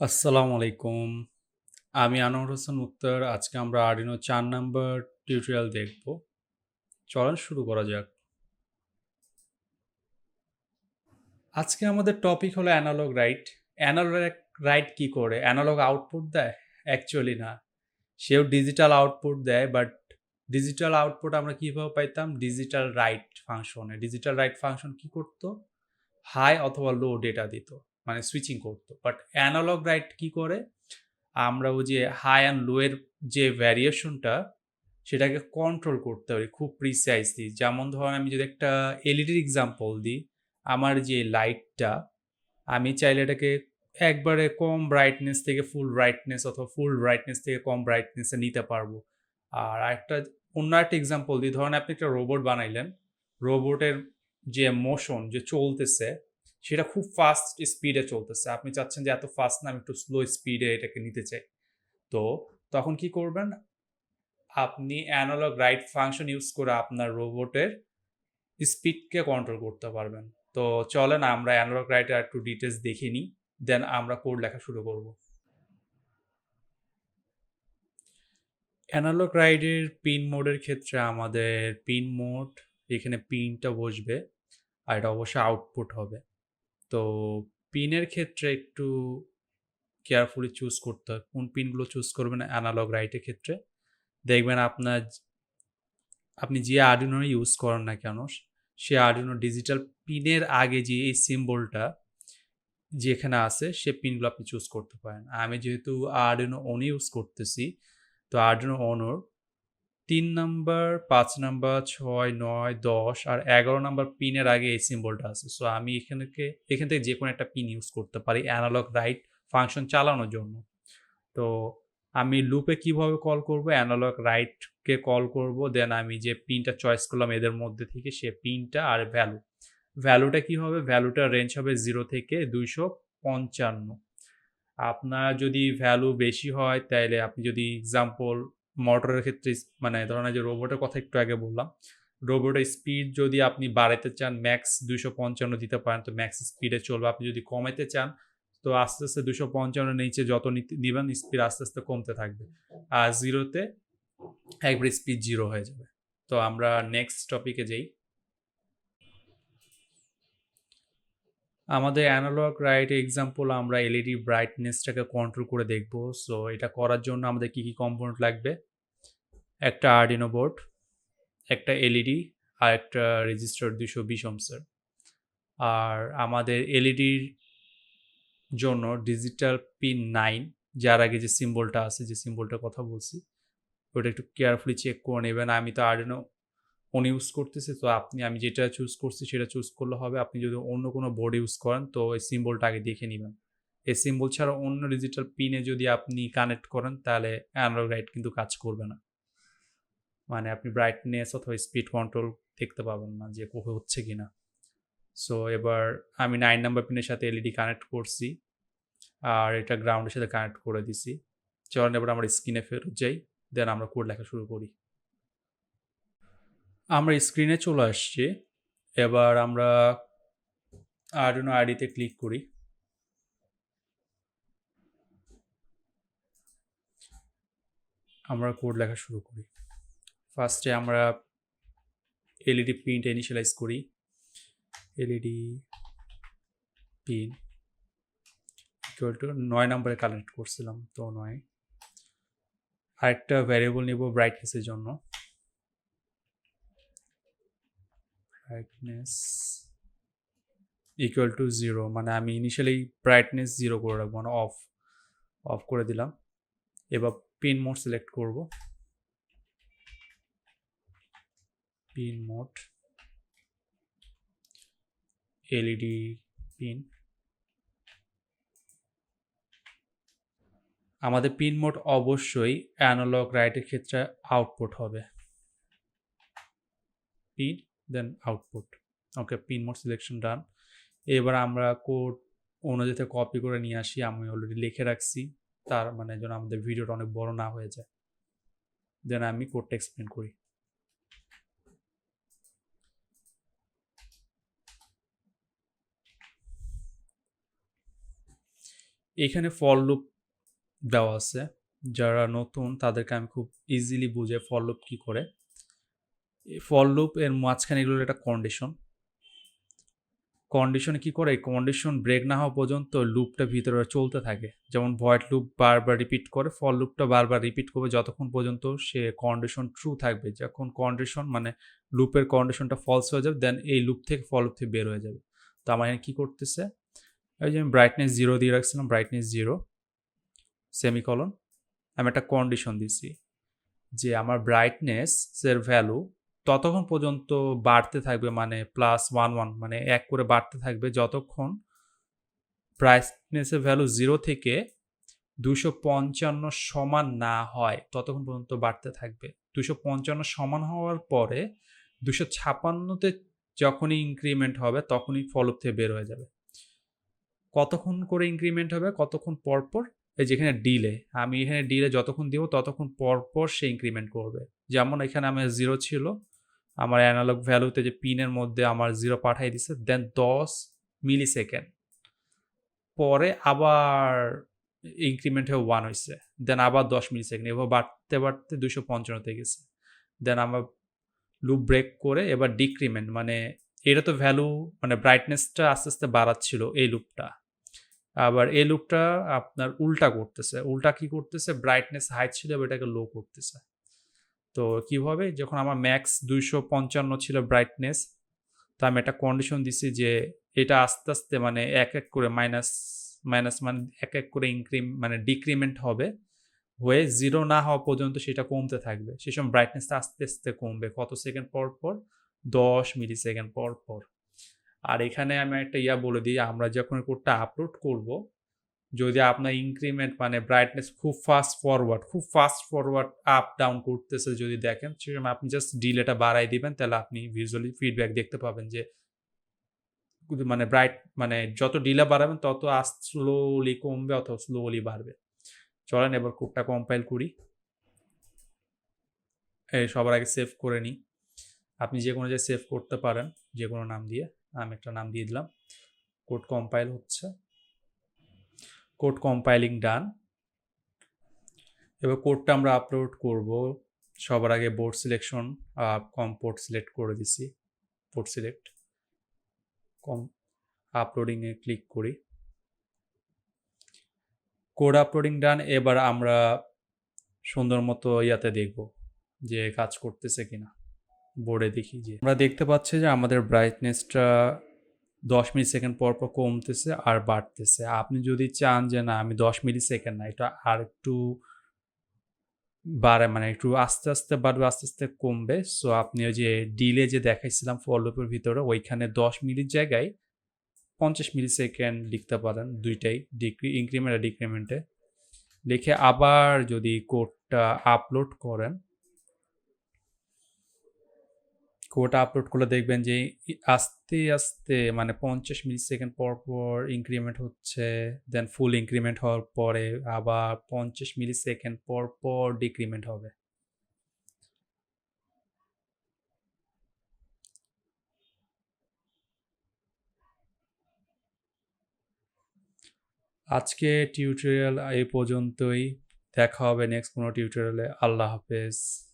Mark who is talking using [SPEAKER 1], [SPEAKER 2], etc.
[SPEAKER 1] আসসালামু আলাইকুম। আমি আনোয়ার হোসেন মুক্তার। আজকে আমরা আরডিনো চার নাম্বার টিউটোরিয়াল দেখব। চলেন শুরু করা যাক। আজকে আমাদের টপিক হলো অ্যানালগ রাইট। অ্যানালগ রাইট কি করে? অ্যানালগ আউটপুট দেয়? অ্যাকচুয়ালি না। সেও ডিজিটাল আউটপুট দেয়, বাট ডিজিটাল আউটপুট আমরা কীভাবে পাইতাম? ডিজিটাল রাইট ফাংশনে। ডিজিটাল রাইট ফাংশন কি করত? হাই অথবা লো ডেটা দিত। মানে সুইচিং করতো। বাট অ্যানালগ রাইট কি করে? আমরা ওই যে হাই অ্যান্ড লোয়ের যে ভ্যারিয়েশনটা সেটাকে কন্ট্রোল করতে পারি খুব প্রিসাইজলি। যেমন ধরেন আমি যদি একটা এলইডির এক্সাম্পল দিই, আমার যে লাইটটা আমি চাইলে এটাকে একবারে কম ব্রাইটনেস থেকে ফুল ব্রাইটনেস অথবা ফুল ব্রাইটনেস থেকে কম ব্রাইটনেসে নিতে পারব। আর একটা অন্য একটা এক্সাম্পল দিই, ধরেন আপনি একটা রোবট বানাইলেন। রোবটের যে মোশন যে চলতেছে সেটা খুব ফাস্ট স্পিডে চলতেছে। আপনি চাচ্ছেন যে এত ফাস্ট না, আমি একটু স্লো স্পিডে এটাকে নিতে চাই। তো তখন কি করবেন? আপনি অ্যানালগ রাইট ফাংশন ইউজ করে আপনার রোবটের স্পিডকে কন্ট্রোল করতে পারবেন। তো চলেন, আমরা অ্যানালগ রাইটের একটু ডিটেলস দেখে নিই। দেন আমরা কোড লেখা শুরু করব। অ্যানালগ রাইডের পিন মোডের ক্ষেত্রে আমাদের পিন মোড এখানে পিনটা বসবে। আর এটা অবশ্যই আউটপুট হবে। তো পিনের ক্ষেত্রে একটু কেয়ারফুলি চুজ করতে হয়। কোন পিনগুলো চুজ করবেন অ্যানালগ রাইটের ক্ষেত্রে? দেখবেন আপনার আপনি যে আর্ডিনো ইউজ করেন না কেন, সে আর্ডিনো ডিজিটাল পিনের আগে যে এই সিম্বলটা যেখানে আছে সে পিনগুলো আপনি চুজ করতে পারেন। আমি যেহেতু আর্ডিনো ওনো ইউজ করতেছি, তো আর্ডিনো ওনোর ৩ নাম্বার, পাঁচ নাম্বার, ছয় নয় দশ আর ১১ নাম্বার পিনের আগে এই সিম্বলটা আছে। সো আমি এখানকে এখান থেকে যে কোনো একটা পিন ইউজ করতে পারি অ্যানালগ রাইট ফাংশন চালানোর জন্য। তো আমি লুপে কীভাবে কল করব? অ্যানালগ রাইটকে কল করব। দেন আমি যে পিনটা চয়েস করলাম এদের মধ্যে থেকে সে পিনটা আর ভ্যালু। ভ্যালুটা কি হবে? ভ্যালুটা রেঞ্জ হবে জিরো থেকে ২৫৫ আপনার যদি ভ্যালু বেশি হয় তাইলে আপনি যদি এক্সাম্পল মোটরের ক্ষেত্রে মানে ধরেন যে রোবটের কথা একটু আগে বললাম। রোবটের স্পিড যদি আপনি বাড়াইতে চান ম্যাক্স ২৫৫ দিতে পারেন তো ম্যাক্স স্পিডে চলবে। আপনি যদি কমাইতে চান তো আস্তে, আস্তে ২৫৫ এর নিচে যত নিবেন স্পিড আস্তে, আস্তে কমতে থাকবে। আর জিরোতে একবার স্পিড জিরো হয়ে যাবে। তো আমরা নেক্সট টপিকে যাই। আমাদের অ্যানালগ রাইট এক্সাম্পল আমরা এলইডি ব্রাইটনেসটাকে কন্ট্রোল করে দেখব। সো এটা করার জন্য আমাদের কি, কি কম্পোনেন্ট লাগবে? একটা আর্ডিনো বোর্ড, একটা এলইডি আর একটা রেজিস্টার ২২০ ওহমসের। আর আমাদের এলইডির জন্য ডিজিটাল পিন নাইন যার আগে যে সিম্বলটা আছে, যে সিম্বলটার কথা বলছি, ওটা একটু কেয়ারফুলি চেক করে নেবেন। আমি তো আর্ডিনো ফোন ইউজ করতেছি। তো আপনি আমি যেটা চুজ করছি সেটা চুজ করলে হবে। আপনি যদি অন্য কোনো বোর্ড ইউজ করেন তো এই সিম্বলটা আগে দেখে নেবেন এই সিম্বল ছাড়া অন্য ডিজিটাল পিনে যদি আপনি কানেক্ট করেন তাহলে অ্যানালগ রাইট কিন্তু কাজ করবে না। মানে আপনি ব্রাইটনেস অথবা স্পিড কন্ট্রোল দেখতে পাবেন না যে হচ্ছে কি না সো এবার আমি নাইন নাম্বার পিনের সাথে এলইডি কানেক্ট করছি। আর এটা গ্রাউন্ডের সাথে কানেক্ট করে দিছি। চলেন এবার আমরা স্ক্রিনে ফেরত যাই। দেন আমরা কোড লেখা শুরু করি। আমরা স্ক্রিনে চলে আসছি। এবার আমরা আর্ডিনো আইডিতে ক্লিক করি। আমরা কোড লেখা শুরু করি। ফার্স্টে আমরা এলইডি পিনটা ইনিশিয়ালাইজ করি। এলইডি পিন ইকুয়াল টু ৯ নাম্বারে কানেক্ট করছিলাম, তো ৯ আরেকটা ভ্যারিয়েবল নিব ব্রাইটনেসের জন্য। ব্রাইটনেস ইকুয়াল টু 0 মানে আমি ইনিশিয়ালি ব্রাইটনেস 0 করে রাখব মানে অফ। অফ করে দিলাম। এবার পিন মোড সিলেক্ট করব। পিন মোড এলইডি পিন আমাদের পিন মোড অবশ্যই অ্যানালগ রাইটের ক্ষেত্রে আউটপুট হবে। Pin then output. Okay pin mode selection done. এবার আমরা কোড অন্য যেতে কপি করে নিয়ে আসি। আমি অলরেডি লিখে রাখছি। তার মানে যেন আমাদের ভিডিওটা অনেক বড় না হয়ে যায়। দেন আমি কোডটা এক্সপ্লেন করি। এখানে ফল লুপ দেওয়া আছে। যারা নতুন, তাদেরকে আমি খুব ইজিলি বুঝে ফল লুপ কী করে। ফল লুপ এর মাঝখানে এগুলোর একটা কন্ডিশন কন্ডিশনে কি করে? কন্ডিশন ব্রেক না হওয়া পর্যন্ত লুপটা ভিতরে চলতে থাকে। যেমন ভয়েড লুপ বারবার রিপিট করে ফল লুপটা বারবার রিপিট করবে যতক্ষণ পর্যন্ত সে কন্ডিশন ট্রু থাকবে। যখন কন্ডিশন মানে লুপের কন্ডিশনটা ফলস হয়ে যাবে দেন এই লুপ থেকে ফল লুপ থেকে বের হয়ে যাবে। তো আমার এখানে কী করতেছে? এই যে আমি ব্রাইটনেস জিরো দিয়ে রাখছিলাম ব্রাইটনেস জিরো সেমিকলন আমি একটা কন্ডিশন দিছি যে আমার ব্রাইটনেসের ভ্যালু ততক্ষণ পর্যন্ত বাড়তে থাকবে মানে প্লাস ওয়ান ওয়ান মানে এক করে বাড়তে থাকবে যতক্ষণ ব্রাইটনেসের ভ্যালু জিরো থেকে দুশো পঞ্চান্ন সমান না হয়, ততক্ষণ পর্যন্ত বাড়তে থাকবে। দুশো পঞ্চান্ন সমান হওয়ার পরে দুশো ছাপান্নতে যখনই ইনক্রিমেন্ট হবে, তখনই ফলপ থেকে বের হয়ে যাবে। কতক্ষণ করে ইনক্রিমেন্ট হবে, কতক্ষণ পরপর এই যেখানে ডিলে আমি এখানে ডিলে যতক্ষণ দিব ততক্ষণ পরপর সে ইনক্রিমেন্ট করবে। যেমন এখানে আমার জিরো ছিল, আমার অ্যানালগ ভ্যালুতে যে পিনের মধ্যে আমার জিরো পাঠাই দিছে দেন দশ মিলি সেকেন্ড পরে আবার ইনক্রিমেন্ট হয়ে ওয়ান হয়েছে দেন আবার দশ মিলি সেকেন্ড এবার বাড়তে বাড়তে দুশো পঞ্চান্নতে গেছে। দেন আমার লুপ ব্রেক করে এবার ডিক্রিমেন্ট মানে এটা তো ভ্যালু মানে ব্রাইটনেসটা আস্তে আস্তে বাড়াচ্ছিল এই লুপটা আবার এই লুকটা আপনার উল্টা করতেছে। উল্টা কি করতেছে? ব্রাইটনেস হাই ছিল এটাকে লো করতেছে। তো কীভাবে? যখন আমার ম্যাক্স দুইশো পঞ্চান্ন ছিল ব্রাইটনেস তো আমি একটা কন্ডিশন দিছি যে এটা আস্তে আস্তে মানে এক এক করে মাইনাস মাইনাস মানে এক এক করে ইনক্রিম মানে ডিক্রিমেন্ট হবে। হয়ে জিরো না হওয়া পর্যন্ত সেটা কমতে থাকবে। সেই সময় ব্রাইটনেসটা আস্তে আস্তে কমবে। কত সেকেন্ড পর পর? দশ মিলি সেকেন্ড পর পর। আর এখানে আমি একটা ইয়া বলে দিই, আমরা যখন কোডটা আপলোড করব, যদি আপনার ইনক্রিমেন্ট মানে ব্রাইটনেস খুব ফাস্ট ফরওয়ার্ড খুব ফাস্ট ফরওয়ার্ড আপ ডাউন করতেছে যদি দেখেন সেরকম আপনি জাস্ট ডিলেটা বাড়াই দিবেন, তাহলে আপনি ভিজুয়ালি ফিডব্যাক দেখতে পাবেন যে মানে ব্রাইট মানে যত ডিলে বাড়াবেন, তত স্লোলি কমবে অথবা স্লোলি বাড়বে। চলেন এবার কোডটা কম্পাইল করি। সবার আগে সেভ করে নিই। আপনি যে কোনো জায়গায় সেভ করতে পারেন যে কোনো নাম দিয়ে। আমি একটা নাম দিয়ে দিলাম। কোড কম্পাইল হচ্ছে। Code compiling done. এবার কোডটা আমরা আপলোড করব। সবার আগে board selection com port select করে দিছি। পোর্ট সিলেক্ট কম আপলোডিংয়ে ক্লিক করি। কোড আপলোডিং ডান এবার আমরা সুন্দর মতো ইয়াতে দেখব যে কাজ করতেছে কিনা। বোর্ডে দেখি যে আমরা দেখতে পাচ্ছি যে আমাদের ব্রাইটনেসটা দশ মিলি সেকেন্ড পর পর কমতেছে আর বাড়তেছে। আপনি যদি চান যে না, আমি দশ মিলি সেকেন্ড না, এটা আর একটু বাড়ে মানে একটু আস্তে আস্তে বাড়বে, আস্তে আস্তে কমবে। সো আপনি ওই যে ডিলে যে দেখাইছিলাম ফলোপের ভিতরে, ওইখানে দশ মিলির জায়গায় পঞ্চাশ মিলি সেকেন্ড লিখতে পারেন দুইটাই ডিক্রি ইনক্রিমেন্ট আর ডিক্রিমেন্টে লিখে আবার যদি কোডটা আপলোড করেন কোড আপলোড করলে দেখবেন যে আস্তে আস্তে মানে পঞ্চাশ মিলি সেকেন্ড পর পর ইনক্রিমেন্ট হচ্ছে দেন ফুল ইনক্রিমেন্ট হওয়ার পরে আবার পঞ্চাশ মিলি সেকেন্ড পর পর ডিক্রিমেন্ট হবে। আজকে টিউটোরিয়াল এই পর্যন্তই। দেখা হবে নেক্সট কোনো টিউটোরিয়ালে আল্লাহ হাফেজ।